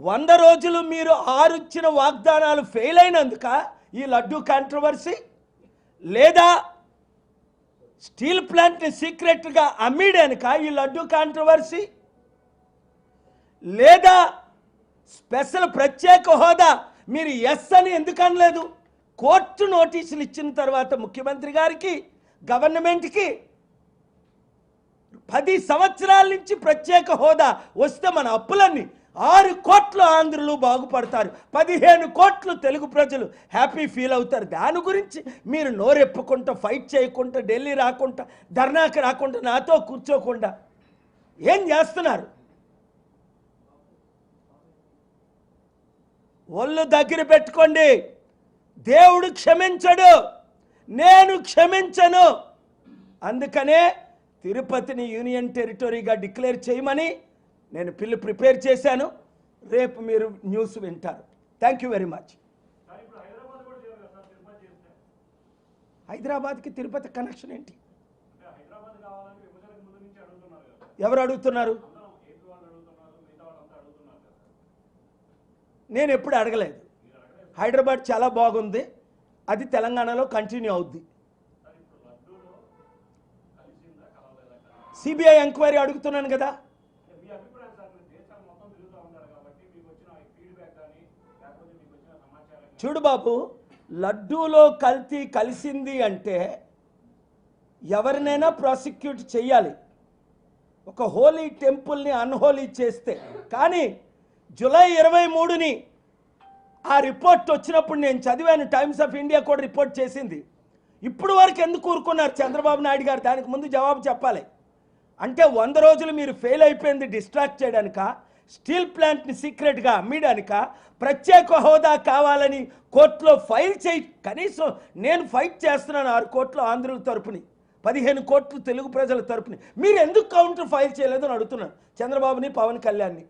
వంద రోజులు మీరు ఆరు ఇచ్చిన వాగ్దానాలు ఫెయిల్ అయినందుక ఈ లడ్డు కాంట్రవర్సీ లేదా స్టీల్ ప్లాంట్ని సీక్రెట్గా అమ్మిడానుక ఈ లడ్డు కాంట్రవర్సీ లేదా స్పెషల్ ప్రత్యేక హోదా మీరు ఎస్ అని ఎందుకు అనలేదు? కోర్టు నోటీసులు ఇచ్చిన తర్వాత ముఖ్యమంత్రి గారికి గవర్నమెంట్కి పది సంవత్సరాల నుంచి ప్రత్యేక హోదా వస్తే మన అప్పులన్నీ ఆరు కోట్ల ఆంధ్రులు బాగుపడతారు. పదిహేను కోట్లు తెలుగు ప్రజలు హ్యాపీ ఫీల్ అవుతారు. దాని గురించి మీరు నోరెప్పుకుంటా ఫైట్ చేయకుండా ఢిల్లీ రాకుండా ధర్నాకి రాకుండా నాతో కూర్చోకుండా ఏం చేస్తున్నారు? ఒళ్ళు దగ్గర పెట్టుకోండి. దేవుడు క్షమించడు. నేను క్షమించను. అందుకనే తిరుపతిని యూనియన్ టెరిటరీగా డిక్లేర్ చేయమని నేను పిల్లు ప్రిపేర్ చేశాను. రేపు మీరు న్యూస్ వింటారు. థ్యాంక్ యూ వెరీ మచ్ హైదరాబాద్కి తిరుపతి కనెక్షన్ ఏంటి? ఎవరు అడుగుతున్నారు? నేను ఎప్పుడు అడగలేదు. హైదరాబాద్ చాలా బాగుంది. అది తెలంగాణలో కంటిన్యూ అవుద్ది. సిబిఐ ఎంక్వైరీ అడుగుతున్నాను కదా. చూడు బాబు లడ్డూలో కల్తీ కలిసింది అంటే ఎవరినైనా ప్రాసిక్యూట్ చేయాలి ఒక హోలీ టెంపుల్ని అన్హోలీ చేస్తే. కానీ జూలై ఇరవై మూడుని ఆ రిపోర్ట్ వచ్చినప్పుడు నేను చదివాను టైమ్స్ ఆఫ్ ఇండియా కూడా రిపోర్ట్ చేసింది. ఇప్పుడు వరకు ఎందుకు ఊరుకున్నారు చంద్రబాబు నాయుడు గారు? దానికి ముందు జవాబు చెప్పాలి. అంటే వంద రోజులు మీరు ఫెయిల్ అయిపోయింది డిస్ట్రాక్ట్ చేయడానిక? స్టీల్ ప్లాంట్ని సీక్రెట్గా అమ్మడానిక ప్రత్యేక హోదా కావాలని కోర్టులో ఫైల్ చేయి. కనీసం నేను ఫైట్ చేస్తున్నాను ఆరు కోట్ల ఆంధ్రుల తరపుని పదిహేను కోట్లు తెలుగు ప్రజల తరపుని. మీరు ఎందుకు కౌంటర్ ఫైల్ చేయలేదు అని అడుగుతున్నాను చంద్రబాబుని పవన్ కళ్యాణ్ని.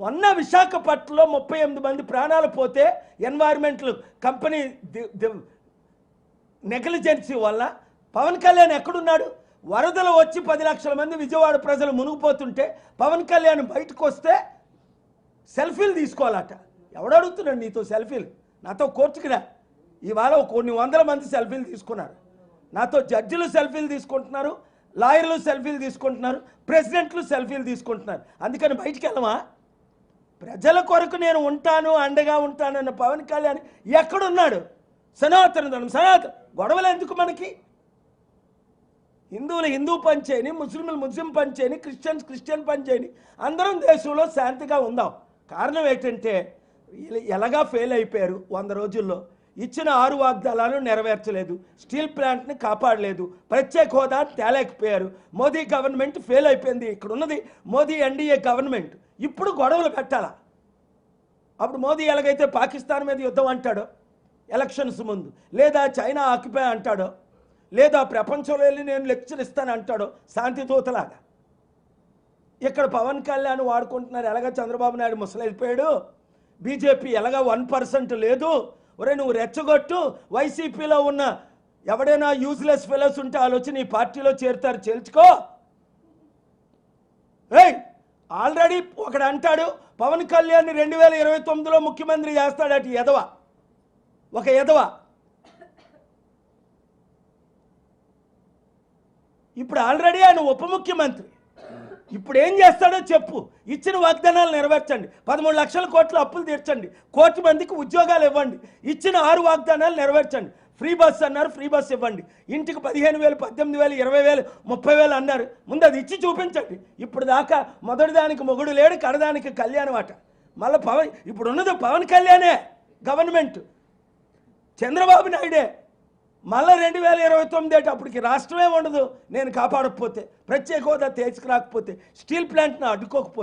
మొన్న విశాఖపట్నంలో ముప్పై ఎనిమిది మంది ప్రాణాలు పోతే ఎన్వైర్మెంటల్ కంపెనీ నెగ్లిజెన్సీ వల్ల పవన్ కళ్యాణ్ ఎక్కడున్నాడు? వరదలు వచ్చి పది లక్షల మంది విజయవాడ ప్రజలు మునిగిపోతుంటే పవన్ కళ్యాణ్ బయటకు వస్తే సెల్ఫీలు తీసుకోవాలట. ఎవడు అడుగుతున్నాడు నీతో సెల్ఫీలు? నాతో కోర్టుకురా. ఇవాళ కొన్ని వందల మంది సెల్ఫీలు తీసుకున్నారు. నాతో జడ్జిలు సెల్ఫీలు తీసుకుంటున్నారు లాయర్లు సెల్ఫీలు తీసుకుంటున్నారు ప్రెసిడెంట్లు సెల్ఫీలు తీసుకుంటున్నారు. అందుకని బయటికి వెళ్ళమా ప్రజల కొరకు నేను ఉంటాను అండగా ఉంటానన్న పవన్ కళ్యాణ్ ఎక్కడున్నాడు? సనాతన ధర్మం సనాతన గొడవలు ఎందుకు మనకి? హిందువులు హిందూ పని చేయని ముస్లింలు ముస్లిం పని చేయని క్రిస్టియన్స్ క్రిస్టియన్ పని చేయని అందరం దేశంలో శాంతిగా ఉందాం. కారణం ఏంటంటే ఎలాగా ఫెయిల్ అయిపోయారు వంద రోజుల్లో. ఇచ్చిన ఆరు వాగ్దానాలు నెరవేర్చలేదు. స్టీల్ ప్లాంట్ని కాపాడలేదు. ప్రత్యేక హోదా తేలేకపోయారు. మోదీ గవర్నమెంట్ ఫెయిల్ అయిపోయింది. ఇక్కడ ఉన్నది మోదీ ఎన్డీఏ గవర్నమెంట్. ఇప్పుడు గొడవలు పెట్టాలా? అప్పుడు మోదీ ఎలాగైతే పాకిస్తాన్ మీద యుద్ధం అంటాడో ఎలక్షన్స్ ముందు లేదా చైనా ఆక్యుపై అంటాడో లేదా ప్రపంచంలో వెళ్ళి నేను లెక్చర్ ఇస్తాను అంటాడు శాంతి శాంతిదూతలాగా ఇక్కడ పవన్ కళ్యాణ్ వాడుకుంటున్నారు. ఎలాగ చంద్రబాబు నాయుడు ముసలైపోయాడు. బీజేపీ ఎలాగ వన్ పర్సెంట్ లేదు. ఒరే నువ్వు రెచ్చగొట్టు. వైసీపీలో ఉన్న ఎవడైనా యూజ్లెస్ ఫెలోస్ ఉంటే వాళ్ళు వచ్చి నీ పార్టీలో చేరుతారు. చేల్చుకో ఏయ్ ఆల్రెడీ ఒకడు అంటాడు పవన్ కళ్యాణ్ రెండు వేల ఇరవై తొమ్మిదిలో ముఖ్యమంత్రి చేస్తాడట అటు ఎదవ ఒక ఎదవ ఇప్పుడు ఆల్రెడీ ఆయన ఉప ముఖ్యమంత్రి. ఇప్పుడు ఏం చేస్తాడో చెప్పు. ఇచ్చిన వాగ్దానాలు నెరవేర్చండి. పదమూడు లక్షల కోట్ల అప్పులు తీర్చండి. కోటి మందికి ఉద్యోగాలు ఇవ్వండి. ఇచ్చిన ఆరు వాగ్దానాలు నెరవేర్చండి. ఫ్రీ బస్ అన్నారు ఫ్రీ బస్ ఇవ్వండి. ఇంటికి పదిహేను వేలు పద్దెనిమిది వేలు ఇరవై వేలు ముప్పై వేలు అన్నారు. ముందు అది ఇచ్చి చూపించండి. ఇప్పుడు దాకా మొదటిదానికి మొగుడు లేడు కడదానికి కళ్యాణం అట. మళ్ళీ పవన్ ఇప్పుడు ఉన్నది పవన్ కళ్యాణే గవర్నమెంట్. చంద్రబాబు నాయుడే. మళ్ళీ రెండు వేల ఇరవై తొమ్మిది అప్పటికి రాష్ట్రమే ఉండదు. నేను కాపాడకపోతే ప్రత్యేక హోదా తెచ్చుకురాకపోతే స్టీల్ ప్లాంట్ను అడ్డుకోకపోతే.